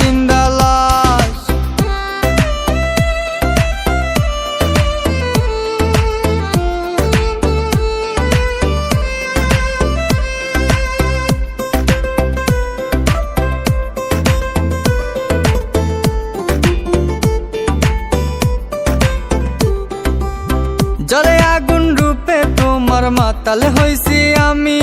জিন্দা লাশ জলে আগুন রূপে তোমার মাতাল হইছি আমি।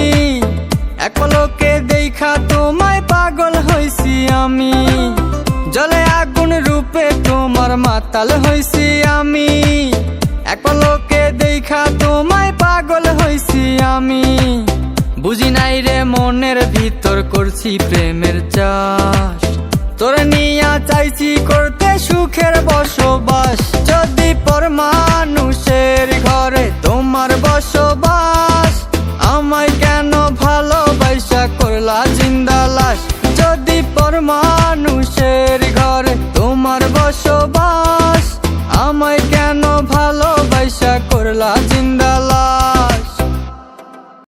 তোমার মাতাল হইছি আমি। এক পলকে দেখা তোমায় পাগল হইছি আমি। বুঝি নাই রে মনের ভিতর করছি প্রেমের চাষ। তোর নিয়া চাইছি করতে সুখের বসবাস। যদি পর মানুষের ঘরে তোমার বসবাস, আমায় কেন ভালোবাসা করলা জিন্দা লাশ? যদি পর মানুষের ঘর তোমার বসবাস আমায় কেন ভালোবাসা করলা জিন্দা?